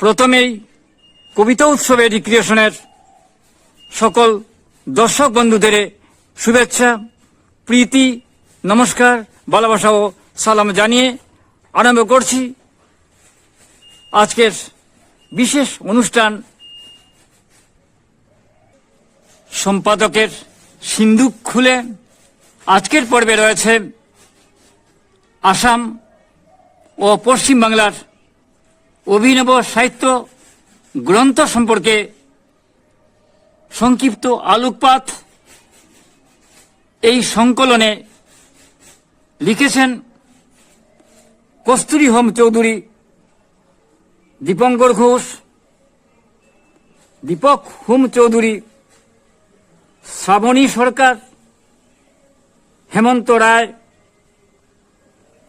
প্রথমেই কবিতা উৎসবে রিক্রিয়েশনের সকল দর্শক বন্ধুদের শুভেচ্ছা, প্রীতি, নমস্কার, ভালোবাসা ও সালাম জানিয়ে আরম্ভ করছি আজকের বিশেষ অনুষ্ঠান সম্পাদকের সিন্ধুক খুলে। আজকের পর্বে রয়েছে আসাম ও পশ্চিম বাংলার অভিনব সাহিত্য গ্রন্থ সম্পর্কে সংক্ষিপ্ত আলোকপাত এই সংকলনে লিখেছেন কস্তুরী হোম চৌধুরী, দীপঙ্কর ঘোষ, দীপক হোম চৌধুরী, শ্রাবণী সরকার, হেমন্ত রায়,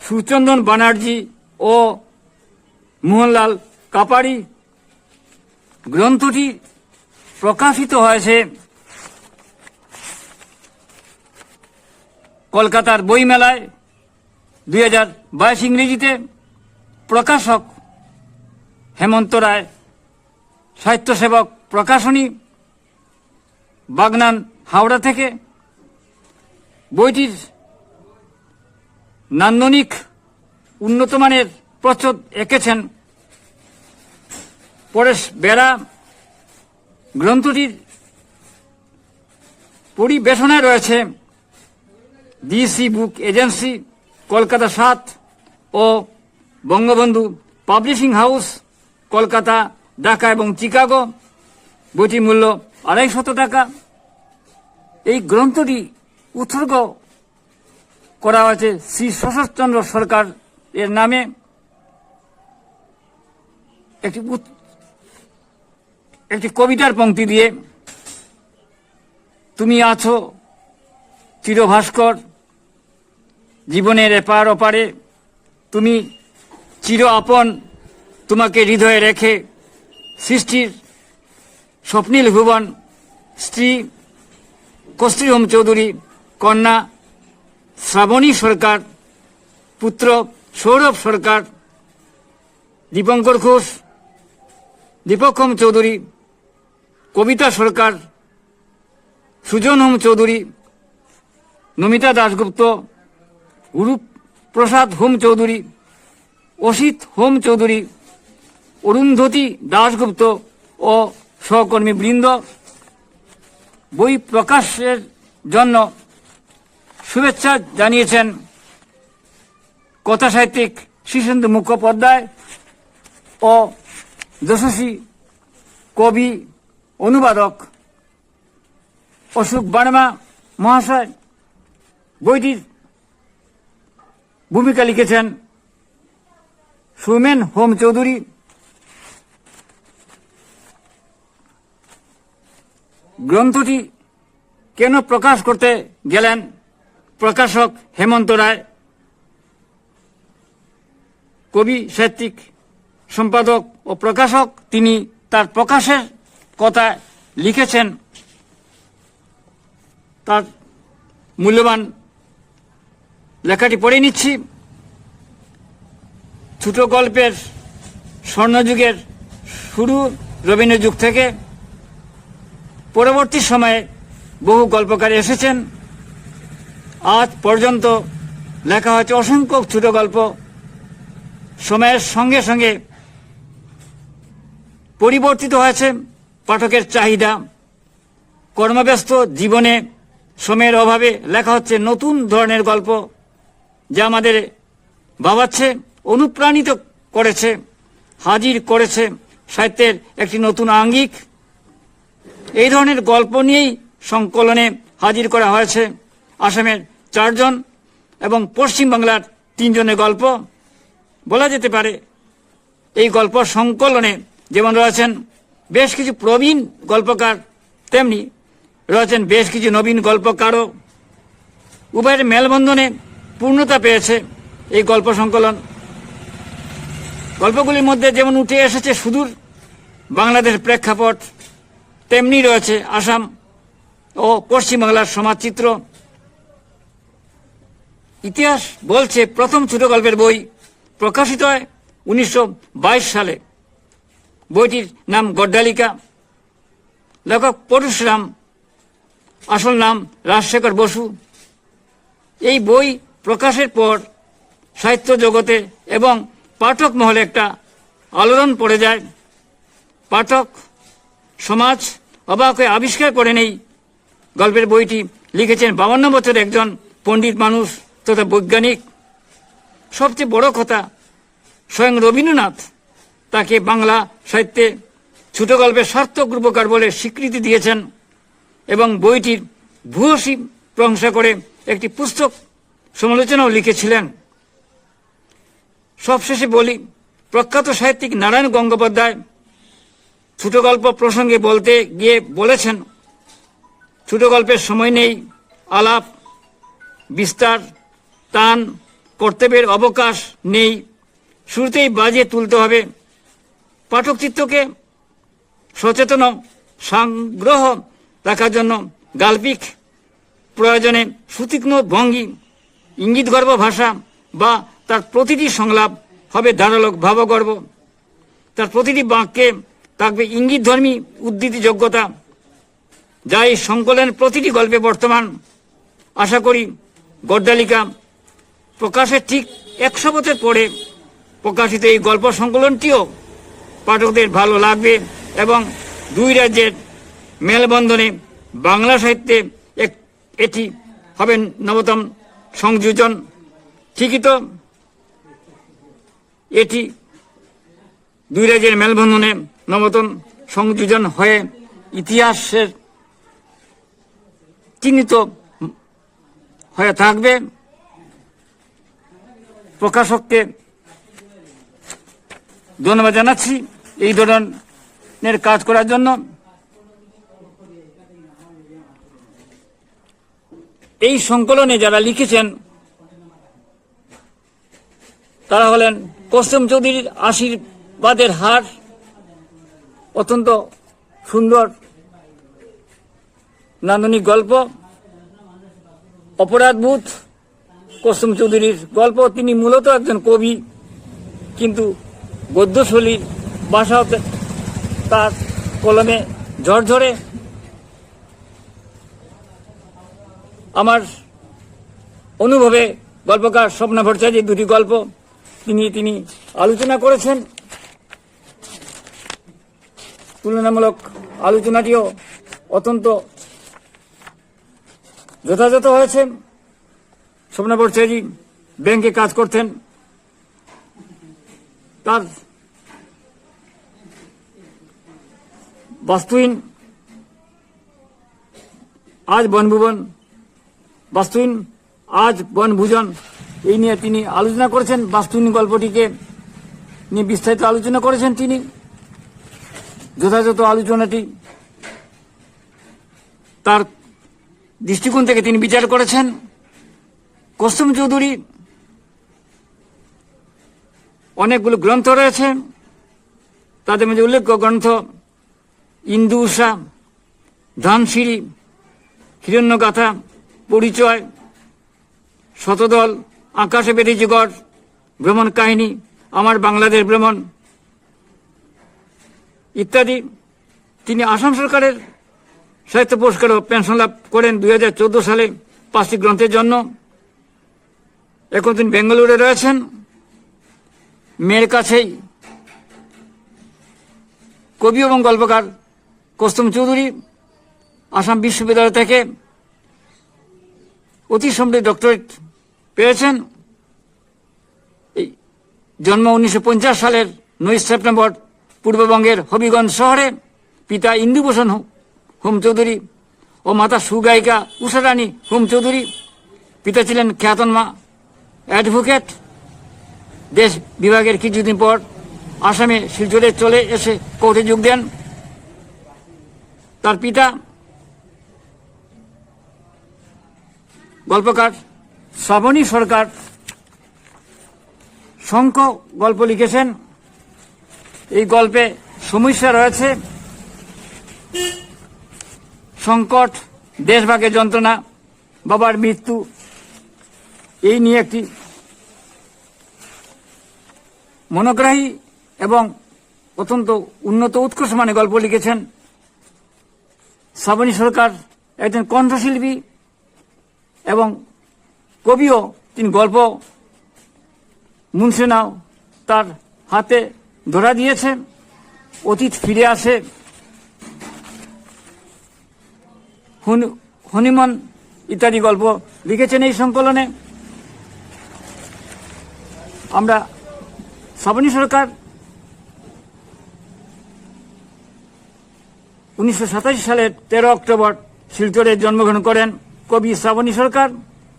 সুচন্দন বানার্জি ও মোহনলাল কাপাড়ি গ্রন্থটি প্রকাশিত হয়েছে কলকাতার বইমেলায় দুই হাজার বাইশ ইংরেজিতে। প্রকাশক হেমন্ত রায় সাহিত্য সেবক প্রকাশনী, বাগনান হাওড়া থেকে। বইটির নান্দনিক উন্নতমানের প্রচ্ছদ এঁকেছেন পরেশ বেড়া, গ্রন্থটির পরিবেশনায় রয়েছে ডিসি বুক এজেন্সি, কলকাতা সাত ও বঙ্গবন্ধু পাবলিশিং হাউস, কলকাতা, ঢাকা এবং চিকাগো। বইটির মূল্য আড়াইশত টাকা। এই গ্রন্থটি উৎসর্গ করা হয়েছে শ্রী শশচন্দ্র সরকার এর নামে। একটি একটি কবিতার পংক্তি দিয়ে তুমি আছো চিরভাস্কর, জীবনের এপার ওপারে। তুমি চির আপন, তোমাকে হৃদয়ে রেখে সৃষ্টির স্বপ্নীল ভুবন, স্ত্রী কস্ত্রী হোম চৌধুরী, কন্যা শ্রাবণী সরকার, পুত্র সৌরভ সরকার, দীপঙ্কর ঘোষ দীপক হোম চৌধুরী, কবিতা সরকার, সুজন হোম চৌধুরী, নমিতা দাশগুপ্ত রূপ প্রসাদ হোম চৌধুরী, অসিত হোম চৌধুরী, অরুন্ধতী দাশগুপ্ত ও সহকর্মী বৃন্দ বই প্রকাশের জন্য শুভেচ্ছা জানিয়েছেন কথাসাহিত্যিক শীর্ষেন্দু মুখোপাধ্যায় ও যশস্বী কবি, অনুবাদক অশোক বার্মা মহাশয় বইটির ভূমিকা লিখেছেন সুমেন হোম চৌধুরী গ্রন্থটি কেন প্রকাশ করতে গেলেন প্রকাশক হেমন্ত রায়। কবি সাহিত্যিক সম্পাদক ও প্রকাশক, তিনি তার প্রকাশের কথা লিখেছেন। তার মূল্যবান লেখাটি পড়ে নিচ্ছি। ছোট গল্পের স্বর্ণযুগের শুরু রবীন্দ্র যুগ থেকে। পরবর্তী সময়ে বহু গল্পকার এসেছেন। আজ পর্যন্ত লেখা হয়েছে অসংখ্য ছোট গল্প। সময়ের সঙ্গে সঙ্গে পরিবর্তিত হয়েছে পাঠকের চাহিদা। কর্মব্যস্ত জীবনে সময়ের অভাবে লেখা হচ্ছে নতুন ধরনের গল্প, যা আমাদের ভাবাচ্ছে, অনুপ্রাণিত করেছে, হাজির করেছে সাহিত্যের একটি নতুন আঙ্গিক। এই ধরনের গল্প নিয়েই সংকলনে হাজির করা হয়েছে আসামের চারজন এবং পশ্চিম বাংলার তিনজনের গল্প। বলা যেতে পারে, এই গল্প সংকলনে যেমন রয়েছেন বেশ কিছু প্রবীণ গল্পকার, তেমনি রয়েছেন বেশ কিছু নবীন গল্পকারও। উভয়ের মেলবন্ধনে পূর্ণতা পেয়েছে এই গল্প সংকলন। গল্পগুলির মধ্যে যেমন উঠে এসেছে সুদূর বাংলাদেশ প্রেক্ষাপট, তেমনি রয়েছে আসাম ও পশ্চিমবাংলার সমাজচিত্র। ইতিহাস বলছে প্রথম ছোট গল্পের বই প্রকাশিত হয় উনিশশো বাইশ সালে। বইটির নাম গড্ডালিকা। লেখক পরশুরাম আসল নাম রাজশেখর বসু। এই বই প্রকাশের পর সাহিত্য জগতে এবং পাঠক মহলে একটা আলোড়ন পড়ে যায়। পাঠক, সমাজ অবাক আবিষ্কার করে নেই। গল্পের বইটি লিখেছেন বাবান্ন বছর একজন পণ্ডিত মানুষ তথা বৈজ্ঞানিক। সবচেয়ে বড় কথা স্বয়ং রবীন্দ্রনাথ তাকে বাংলা সাহিত্যে ছোট গল্পের সার্থক রূপকার বলে স্বীকৃতি দিয়েছেন এবং বইটির ভূয়সী প্রশংসা করে একটি পুস্তক সমালোচনাও লিখেছিলেন। সবশেষে বলি, প্রখ্যাত সাহিত্যিক নারায়ণ গঙ্গোপাধ্যায় ছোট গল্প প্রসঙ্গে বলতে গিয়ে বলেছেন ছোট গল্পের সময় নেই, আলাপ, বিস্তার, টান, কর্তব্যের অবকাশ নেই, শুরুতেই বাজিয়ে তুলতে হবে। পাঠক চিত্তকে সচেতন সংগ্রহ রাখার জন্য গাল্পিক প্রয়োজনে সুতীক্ষ্ণ ভঙ্গি ইঙ্গিতগর্ভ ভাষা বা তার প্রতিটি সংলাপ হবে ধারালো ভাবগর্ভ তার প্রতিটি বাক্যে থাকবে ইঙ্গিতধর্মী উদ্ধৃতি যোগ্যতা যা এই সংকলনের প্রতিটি গল্পে বর্তমান। আশা করি গড্ডালিকা প্রকাশের ঠিক একশো বছর পরে প্রকাশিত এই গল্প সংকলনটিও পাঠকদের ভালো লাগবে এবং দুই রাজ্যের মেলবন্ধনে বাংলা সাহিত্যে এটি হবে নবতম সংযোজন। ঠিকই তো? এটি দুই রাজ্যের মেলবন্ধনে নবতম সংযোজন হয়ে ইতিহাসের চিহ্নিত হয়ে থাকবে। প্রকাশককে ধন্যবাদ জানাচ্ছি এই ধরনের কাজ করার জন্য। এই সংকলনে যারা লিখেছেন, তারা হলেন কস্তম চৌধুরীর আশীর্বাদের হার, অত্যন্ত সুন্দর নান্দনিক গল্প, অপরাধবোধ কস্তম চৌধুরীর গল্প। তিনি মূলত একজন কবি, কিন্তু গদ্যশৈলীর ভাষাও তার কলমে ঝরঝরে আমার অনুভবে গল্পকার স্বপ্ন ভট্টাচার্যের দুটি গল্প তিনি তিনি আলোচনা করেছেন। তুলনামূলক আলোচনাটিও অত্যন্ত যথাযথ হয়েছে। স্বপ্ন ভট্টাচার্য ব্যাংকে কাজ করতেন। তার বাস্তুহীন আজ বনভুবন, বাস্তুহীন আজ বনভূজন, এই নিয়ে তিনি আলোচনা করেছেন। বাস্তুহীন গল্পটিকে নিয়ে বিস্তারিত আলোচনা করেছেন তিনি। যথাযথ আলোচনাটি তার দৃষ্টিকোণ থেকে তিনি বিচার করেছেন। কস্তম চৌধুরী অনেকগুলো গ্রন্থ রয়েছে। তাদের মধ্যে উল্লেখ্য গ্রন্থ ইন্দু উষা ধানসিঁড়ি হিরণ্যগাথা, পরিচয়, শতদল, আকাশে বেরিয়েছে গড়, ভ্রমণ কাহিনী, আমার বাংলাদেশ ভ্রমণ ইত্যাদি। তিনি আসাম সরকারের সাহিত্য পুরস্কার ও পেনশন লাভ করেন দু হাজার চোদ্দ সালে পাঁচটি গ্রন্থের জন্য। এখন তিনি বেঙ্গালুরুতে রয়েছেন। মেয়ের কাছেই কবি এবং গল্পকার কস্তম চৌধুরী আসাম বিশ্ববিদ্যালয় থেকে অতি সমৃদ্ধ ডক্টরেট পেয়েছেন। এই জন্ম উনিশশো পঞ্চাশ সালের নয় সেপ্টেম্বর পূর্ববঙ্গের হবিগঞ্জ শহরে। পিতা ইন্দুভূষণ হোম চৌধুরী ও মাতা সুগায়িকা উষারানী হোম চৌধুরী পিতা ছিলেন খ্যাতনমা অ্যাডভোকেট। দেশ বিভাগের কিছুদিন পর আসামে শিলচরে চলে এসে কোর্টে যোগ দেন। তার পিতা গল্পকার শ্রাবণী সরকার শঙ্খ গল্প লিখেছেন। এই গল্পে সমস্যা রয়েছে। সংকট, দেশভাগের যন্ত্রণা, বাবার মৃত্যু, এই নিয়ে একটি মনোগ্রাহী এবং অত্যন্ত উন্নত উৎকর্ষ মানে গল্প লিখেছেন। শ্রাবণী সরকার একজন কণ্ঠশিল্পী এবং কবিও। তিনি গল্প মুন্সেনাও তার হাতে ধরা দিয়েছে অতীত ফিরে আসে। হনু- হনিমন ইত্যাদি গল্প লিখেছেন এই সংকলনে। আমরা শ্রাবণী সরকার উনিশশো সালের তেরো অক্টোবর শিলচরে জন্মগ্রহণ করেন কবি শ্রাবণী সরকার।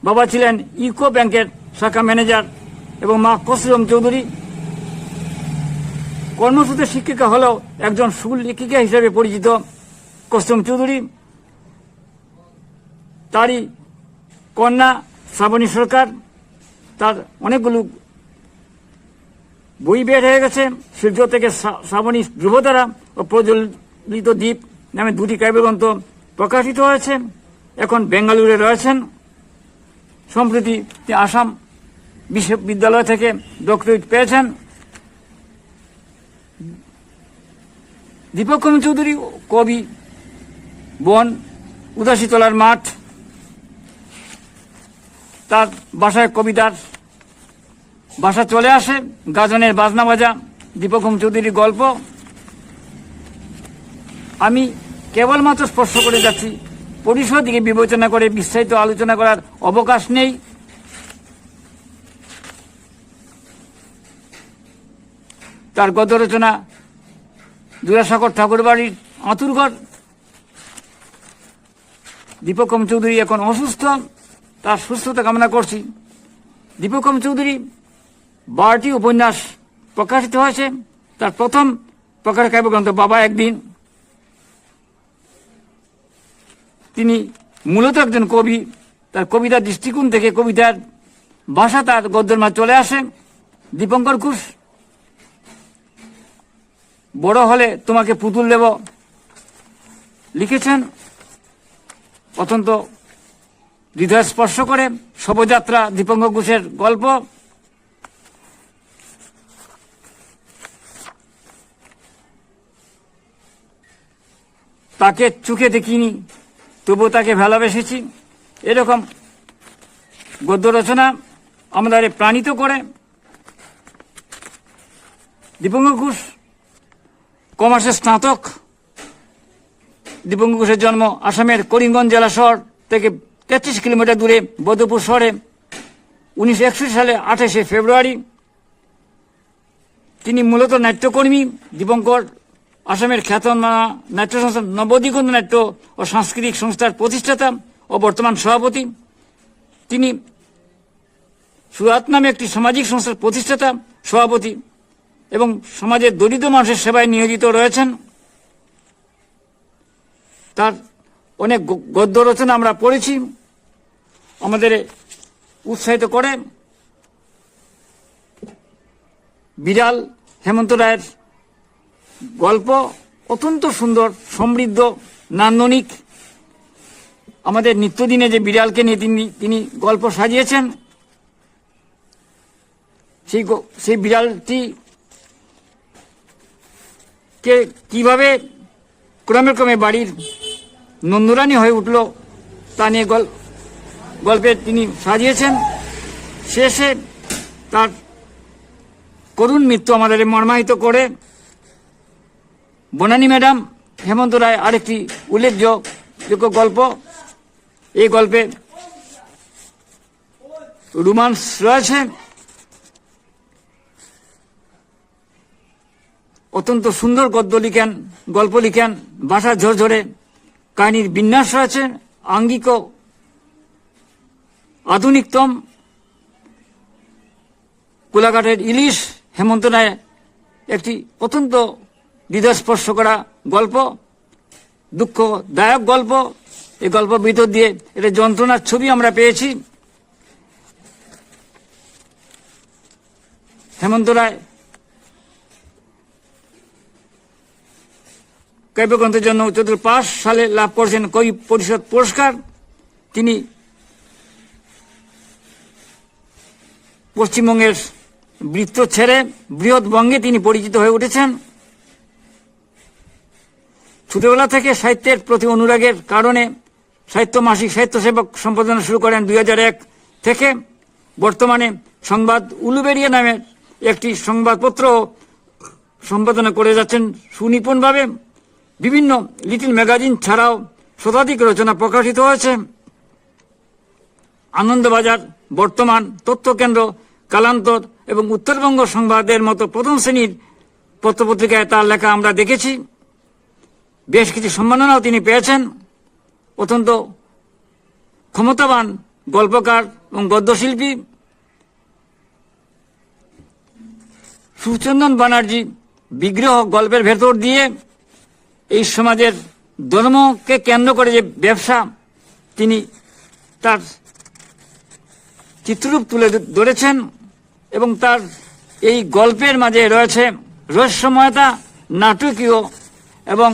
বাবা ছিলেন ইউকো ব্যাংকের শাখা ম্যানেজার এবং মা কসরম চৌধুরী। কর্মসূত্রে শিক্ষিকা হলেও একজন সুর লেখিকা হিসেবে পরিচিত কসরম চৌধুরী। তারই কন্যা শ্রাবণী সরকার। তার অনেকগুলো বই বের হয়ে গেছে। শিলচর থেকে শ্রা- শ্রাবণী ধ্রুবতারা ও প্রজ্বলিত দ্বীপ নামে দুটি কাব্যগ্রন্থ প্রকাশিত হয়েছে। এখন বেঙ্গালুরে রয়েছেন। সম্প্রতি তিনি আসাম বিশ্ববিদ্যালয় থেকে ডক্টরেট পেয়েছেন। দীপক কুমার চৌধুরী কবি, বন, উদাসীতলার মাঠ, তার বাসায় কবিতার বাসা চলে আসে, গাজনের বাজনা বাজা দীপকম চৌধুরীর গল্প। আমি কেবলমাত্র স্পর্শ করে যাচ্ছি পরিষদকে বিবেচনা করে বিস্তারিত আলোচনা করার অবকাশ নেই। তার গদ্য রচনা জোড়াসাগর ঠাকুর বাড়ির আঁতুরঘর দীপকম চৌধুরী এখন অসুস্থ, তার সুস্থতা কামনা করছি। দীপকম চৌধুরী বারোটি উপন্যাস প্রকাশিত হয়েছে। তার প্রথম প্রকাশ কাব্যগ্রন্থ বাবা একদিন। তিনি মূলত একজন কবি। তার কবিতার দৃষ্টিকোণ থেকে কবিতার ভাষা তার গদ্যের মাঝে চলে আসে। দীপঙ্কর ঘোষ, বড় হলে তোমাকে পুতুল দেব লিখেছেন। অত্যন্ত হৃদয় স্পর্শ করে শবযাত্রা দীপঙ্কর ঘোষের গল্প। তাকে চোখে দেখিনি তবু তাকে ভালোবেসেছি। এরকম গদ্য রচনা আমাদের প্রাণিত করে। দীপঙ্গ ঘোষ, কমার্সের স্নাতক। দীপঙ্গ ঘোষের জন্ম আসামের করিমগঞ্জ জেলা শহর থেকে তেত্রিশ কিলোমিটার দূরে বৌদ্ধপুর শহরে, উনিশশো একষট্টি সালে আঠাশে ফেব্রুয়ারি। তিনি মূলত নাট্যকর্মী দীপঙ্কর আসামের খ্যাতনামা নাট্য সংস্থা নবদিগন্ত নাট্য ও সাংস্কৃতিক সংস্থার প্রতিষ্ঠাতা ও বর্তমান সভাপতি। তিনি সুরাত নামে একটি সামাজিক সংস্থার প্রতিষ্ঠাতা, সভাপতি এবং সমাজের দরিদ্র মানুষের সেবায় নিয়োজিত রয়েছেন। তার অনেক গদ্য রচনা আমরা পড়েছি। আমাদের উৎসাহিত করে বিড়াল হেমন্ত রায়ের গল্প অত্যন্ত সুন্দর, সমৃদ্ধ, নান্দনিক। আমাদের নিত্যদিনে যে বিড়ালকে নিয়ে তিনি তিনি গল্প সাজিয়েছেন, সেই সেই বিড়ালটি কে কীভাবে ক্রমে ক্রমে বাড়ির নন্দরানী হয়ে উঠল তা নিয়ে গল- গল্পে তিনি সাজিয়েছেন। শেষে তার করুণ মৃত্যু আমাদের মর্মাহিত করে বনানী ম্যাডাম হেমন্ত রায় আরেকটি উল্লেখযোগ্য গল্প। এই গল্পে রোমান্স রয়েছে অত্যন্ত সুন্দর গদ্য লিখেন, গল্প লিখেন ভাষা ঝরঝরে, কাহিনীর বিন্যাস রয়েছে, আঙ্গিক আধুনিকতম। কোলাঘাটের ইলিশ হেমন্ত রায় একটি অত্যন্ত হৃদয়স্পর্শ করা গল্প, দুঃখদায়ক গল্প। এই গল্প ভিতর দিয়ে এটা যন্ত্রণার ছবি আমরা পেয়েছি। হেমন্ত রায় কাব্যগ্রন্থের জন্য চতুর্থ পাঁচ সালে লাভ করেছেন কবি পরিষদ পুরস্কার। তিনি পশ্চিমবঙ্গের বৃত্ত ছেড়ে বৃহৎ বঙ্গে তিনি পরিচিত হয়ে উঠেছেন। ছোটবেলা থেকে সাহিত্যের প্রতি অনুরাগের কারণে সাহিত্য মাসিক সাহিত্য সেবক সম্পাদনা শুরু করেন দু হাজার এক থেকে। বর্তমানে সংবাদ উলুবেরিয়া নামের একটি সংবাদপত্র সম্পাদনা করে যাচ্ছেন সুনিপুণভাবে। বিভিন্ন লিটিল ম্যাগাজিন ছাড়াও শতাধিক রচনা প্রকাশিত হয়েছে। আনন্দবাজার, বর্তমান, তথ্যকেন্দ্র, কালান্তর এবং উত্তরবঙ্গ সংবাদের মতো প্রথম শ্রেণির পত্রপত্রিকায় তার লেখা আমরা দেখেছি। বেশ কিছু সম্মাননাও তিনি পেয়েছেন। অত্যন্ত ক্ষমতাবান গল্পকার এবং গদ্যশিল্পী সুচন্দন ব্যানার্জি বিগ্রহ গল্পের ভেতর দিয়ে এই সমাজের ধর্মকে কেন্দ্র করে যে ব্যবসা তিনি তার চিত্ররূপ তুলে ধরেছেন এবং তার এই গল্পের মাঝে রয়েছে রহস্যময়তা, নাটকীয় এবং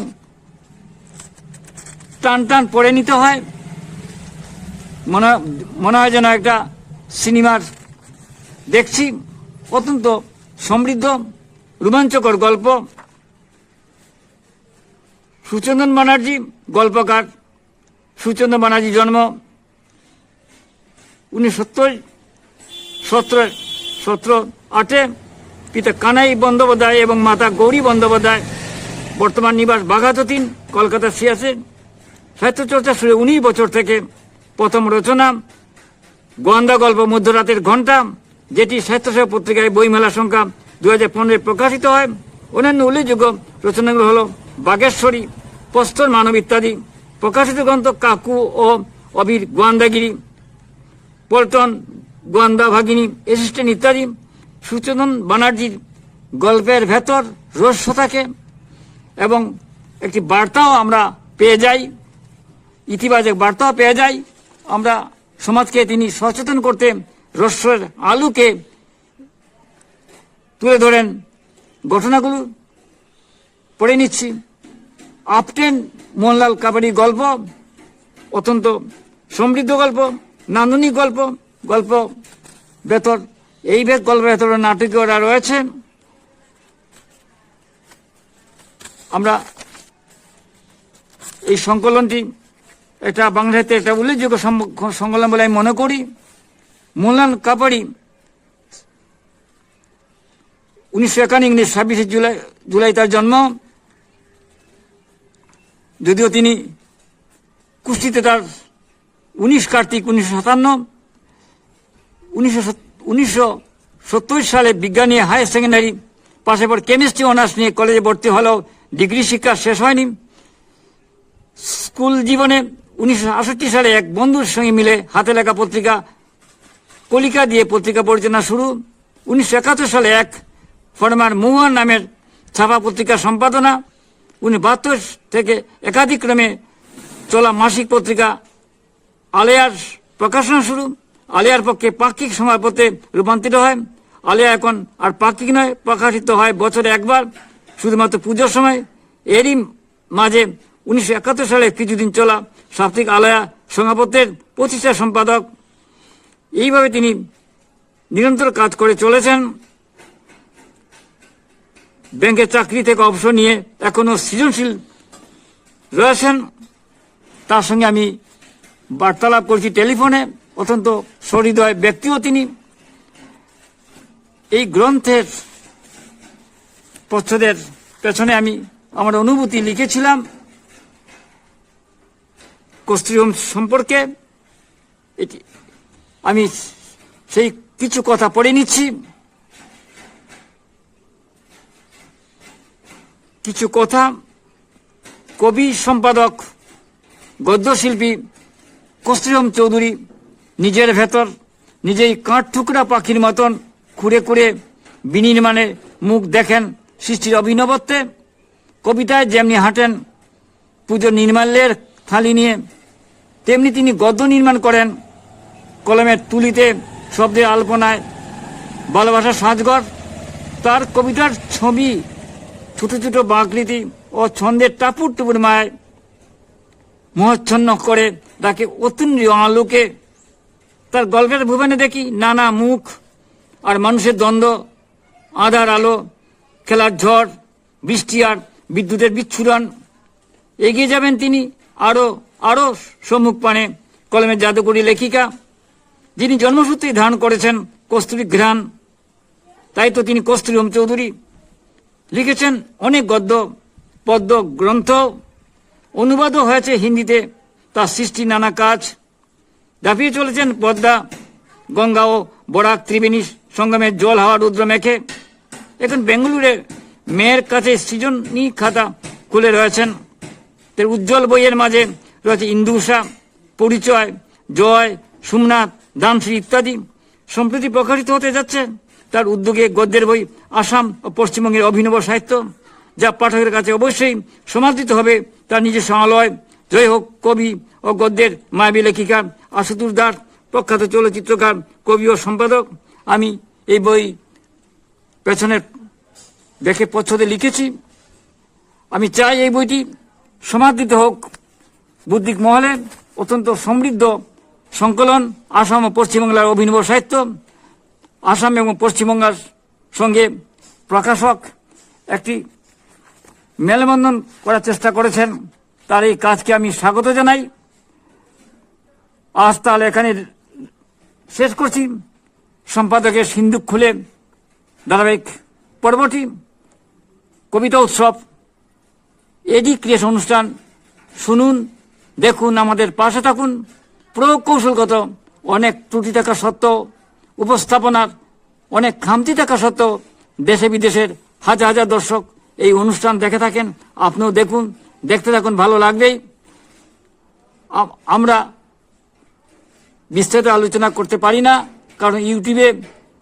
টান টান পড়ে নিতে হয়। মনে মনে হয় যেন একটা সিনেমার দেখছি। অত্যন্ত সমৃদ্ধ, রোমাঞ্চকর গল্প। সুচন্দন ব্যানার্জি, গল্পকার। সুচন্দন ব্যানার্জি জন্ম উনিশশো সত্তর, সতেরো সতেরো আটে। পিতা কানাই বন্দ্যোপাধ্যায় এবং মাতা গৌরী বন্দ্যোপাধ্যায়। বর্তমান নিবাস বাঘাততিন কলকাতা সিয়াসে সাহিত্য চর্চা শুরু উনিশ বছর থেকে। প্রথম রচনা, গোয়ান্দা গল্প মধ্যরাতের ঘণ্টা, যেটি সাহিত্যসেবা পত্রিকায় বইমেলা সংখ্যা দু হাজার পনেরো প্রকাশিত হয়। অন্যান্য উল্লেখযোগ্য রচনাগুলো হল বাগেশ্বরী প্রস্তর মানব ইত্যাদি। প্রকাশিত গ্রন্থ কাকু ও অবির গোয়ান্দাগিরি, পল্টন গোয়ান্দা ভাগিনী অ্যাসিস্ট্যান্ট ইত্যাদি। সুচেতন ব্যানার্জির গল্পের ভেতর রহস্য থাকে এবং একটি বার্তাও আমরা পেয়ে যাই। ইতিবাচক বার্তা পেয়ে যাই। আমরা সমাজকে তিনি সচেতন করতে রস্যের আলুকে তুলে ধরেন। ঘটনাগুলো পড়ে নিচ্ছি। আপটেন মোহনলাল কাবাডি গল্প, অত্যন্ত সমৃদ্ধ গল্প, নান্দনিক গল্প গল্প ভেতর, এই ভেদ গল্পের ভেতরে নাটকীয়রা রয়েছে। আমরা এই সংকলনটি এটা বাংলাতে একটা উল্লেখযোগ্য সংকলন বলে আমি মনে করি। মোহনলাল কাপাড়ি উনিশশো একান্ন ইংরেজি ছাব্বিশে জুলাই জুলাই তার জন্ম। যদিও তিনি কুস্তিতে তার উনিশ কার্তিক উনিশশো সাতান্ন, উনিশশো উনিশশো সত্তর সালে বিজ্ঞানী হায়ার সেকেন্ডারি পাশে পর কেমিস্ট্রি অনার্স নিয়ে কলেজে ভর্তি হলেও ডিগ্রি শিক্ষা শেষ হয়নি। স্কুল জীবনে উনিশশো সালে এক বন্ধুর সঙ্গে মিলে হাতে লেখা পত্রিকা, কলিকা দিয়ে পত্রিকা পরিচালনা শুরু। উনিশশো একাত্তর সালে এক ফরমার মৌয়ান নামের ছাপা পত্রিকা সম্পাদনা। উনি বাহাত্তর থেকে একাধিক্রমে চলা মাসিক পত্রিকা আলেয়ার প্রকাশনা শুরু। আলেয়ার পক্ষে পাক্ষিক সময়পত্রে রূপান্তরিত হয়। আলেয়া এখন আর পাক্ষিক নয়, প্রকাশিত হয় বছরে একবার, শুধুমাত্র পুজোর সময়। এরই মাঝে উনিশশো একাত্তর সালে কিছুদিন চলা সাপ্তাহিক আলয়া সংবাদপত্রের প্রতিষ্ঠা সম্পাদক। এইভাবে তিনি নিরন্তর কাজ করে চলেছেন। ব্যাংকের চাকরি থেকে অবসর নিয়ে এখনও সৃজনশীল রয়েছেন। তার সঙ্গে আমি বার্তালাপ করছি টেলিফোনে। অত্যন্ত সহৃদয় ব্যক্তিও তিনি। এই গ্রন্থের প্রচ্ছদের পেছনে আমি আমার অনুভূতি লিখেছিলাম। কস্তুরিহোম সম্পর্কে এটি আমি সেই কিছু কথা পড়ে নিচ্ছি। কিছু কথা কবি সম্পাদক, গদ্যশিল্পী কস্তুরিহম চৌধুরী নিজের ভেতর নিজেই কাঠ ঠুকরা পাখির মতন খুঁড়ে খুঁড়ে বিনির্মাণে মুখ দেখেন সৃষ্টির অভিনবত্বে। কবিতায় যেমনি হাঁটেন পুজো নির্মাল্যের থালি নিয়ে তেমনি তিনি গদ্য নির্মাণ করেন। কলমের তুলিতে, শব্দের আলপনায়, ভালোবাসার সাজগর তার কবিতার ছবি, ছোট ছোট বাকৃতি ও ছন্দের টাপুর টুপুর মায় মোহচ্ছন্ন করে তাকে অতুন্দ্রিয় আলোকে। তার গল্পের ভুবনে দেখি নানা মুখ আর মানুষের দ্বন্দ্ব, আধার আলো, খেলার ঝড়, বৃষ্টি আর বিদ্যুতের বিচ্ছুরণ। এগিয়ে যাবেন তিনি আরও আরও সম্মুখ পানে কলমের জাদুকরী লেখিকা, যিনি জন্মসূত্রেই ধারণ করেছেন কস্তুরী ঘ্রাণ। তাই তো তিনি কস্তুরী ওম চৌধুরী। লিখেছেন অনেক গদ্য, পদ্য, গ্রন্থ। অনুবাদও হয়েছে হিন্দিতে, তার সৃষ্টি নানা কাজ। দাপিয়ে চলেছেন পদ্মা, গঙ্গা ও বরাক ত্রিবেণী সঙ্গমের জল, হাওয়া, রুদ্র মেখে। এখন বেঙ্গালুরে মেয়ের কাছে সৃজনী খাতা খুলে রয়েছেন। তার উজ্জ্বল বইয়ের মাঝে রয়েছে ইন্দুষা পরিচয়, জয়, সোমনাথ দামশ্রী ইত্যাদি। সম্প্রতি প্রকাশিত হতে যাচ্ছে তার উদ্যোগে গদ্যের বই আসাম ও পশ্চিমবঙ্গের অভিনব সাহিত্য, যা পাঠকের কাছে অবশ্যই সমাদৃত হবে তার নিজস্ব আলয়। জয় হোক কবি ও গদ্যের মায়াবী লেখিকা আশুতোষ দাস, প্রখ্যাত চলচ্চিত্রকার, কবি ও সম্পাদক। আমি এই বই পেছনের দেখে পছন্দে লিখেছি। আমি চাই এই বইটি সমাদৃত হোক। বুদ্ধিক মহলে অত্যন্ত সমৃদ্ধ সংকলন আসাম ও পশ্চিমবাংলার অভিনব সাহিত্য। আসাম এবং পশ্চিমবঙ্গের সঙ্গে প্রকাশক একটি মেলবন্ধন করার চেষ্টা করেছেন। তার এই কাজকে আমি স্বাগত জানাই। আজ তাহলে এখানে শেষ করছি। সম্পাদকের সিন্ধুক খুলে ধারাবাহিক পর্বটি, কবিতা উৎসব, এডি ক্রিয়েশন অনুষ্ঠান শুনুন। দেখুন, আমাদের পাশে থাকুন। প্রকৌশলগত অনেক ত্রুটি থাকা সত্ত্বেও, উপস্থাপনার অনেক খামতি থাকা সত্ত্বেও, দেশে বিদেশের হাজার হাজার দর্শক এই অনুষ্ঠান দেখে থাকেন। আপনিও দেখুন, দেখতে থাকুন, ভালো লাগবেই। আমরা বিস্তারিত আলোচনা করতে পারি না, কারণ ইউটিউবে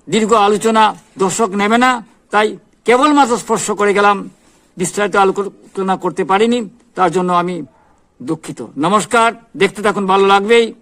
দীর্ঘ আলোচনা দর্শক নেবে না, তাই কেবলমাত্র স্পর্শ করে গেলাম। বিস্তারিত আলোচনা করতে পারিনি, তার জন্য আমি দুঃখিত। নমস্কার দেখতে থাকুন ভালো লাগবেই।